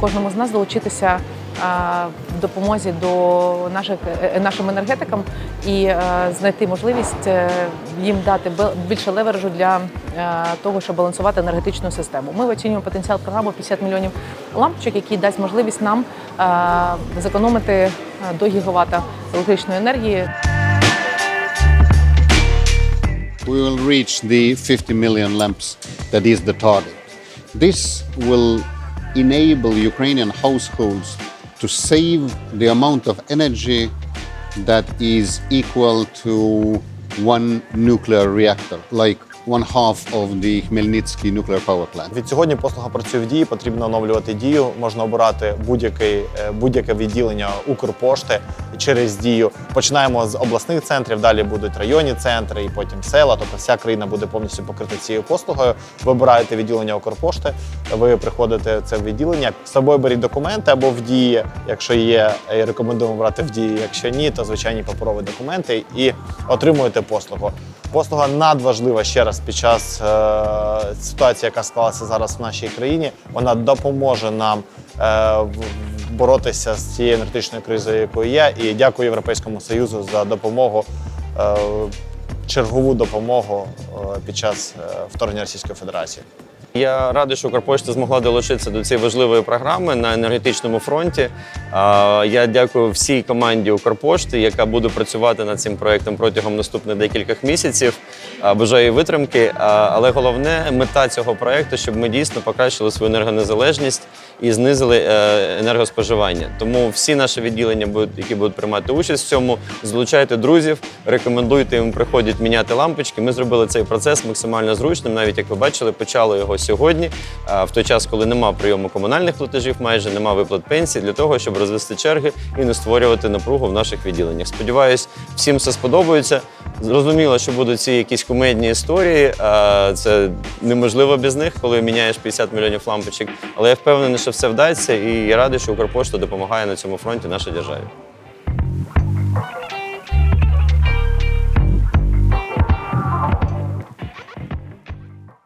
кожному з нас долучитися в допомозі до наших е, нашим енергетикам і е, знайти можливість е, їм дати більше левережу для е, того, щоб балансувати енергетичну систему. Ми оцінюємо потенціал програми 50 мільйонів лампочок, який дасть можливість нам е, зекономити е, до гігавата електричної енергії. we will reach the 50 million lamps that is the target. This will enable Ukrainian households to save the amount of energy that is equal to one nuclear reactor, like one half of the Khmelnytsky nuclear power plant. Від сьогодні послуга працює в дії, потрібно оновлювати дію. Можна обирати будь-який е, будь-яке відділення Укрпошти через дію. Починаємо з обласних центрів, далі будуть районні центри і потім села. Тобто вся країна буде повністю покрита цією послугою. Ви обираєте відділення Укрпошти, ви приходите в це відділення. З собою беріть документи або в дії, якщо є, і рекомендуємо брати в дії. Якщо ні, то звичайні паперові документи і отримуєте послугу. Послуга надважлива ще раз під час е, ситуації, яка склалася зараз в нашій країні. Вона допоможе нам е, боротися з цією енергетичною кризою, якою є. І дякую Європейському Союзу за допомогу, е, чергову допомогу е, під час е, вторгнення Російської Федерації. Я радий, що Укрпошта змогла долучитися до цієї важливої програми на енергетичному фронті. Я дякую всій команді Укрпошти, яка буде працювати над цим проектом протягом наступних декількох місяців. Бажаю витримки. Але головне мета цього проекту, щоб ми дійсно покращили свою енергонезалежність і знизили е, енергоспоживання. Тому всі наші відділення, які будуть приймати участь в цьому, залучайте друзів, рекомендуйте їм приходять міняти лампочки. Ми зробили цей процес максимально зручним. Навіть як ви бачили, почали його сьогодні, а, в той час, коли нема прийому комунальних платежів, майже нема виплат пенсій, для того, щоб розвести черги і не створювати напругу в наших відділеннях. Сподіваюсь, всім все сподобається. Зрозуміло, що будуть ці якісь кумедні історії. Це неможливо без них, коли міняєш 50 мільйонів лампочок. Але я впевнений, що все вдасться, і я радий, що Укрпошта допомагає на цьому фронті нашій державі.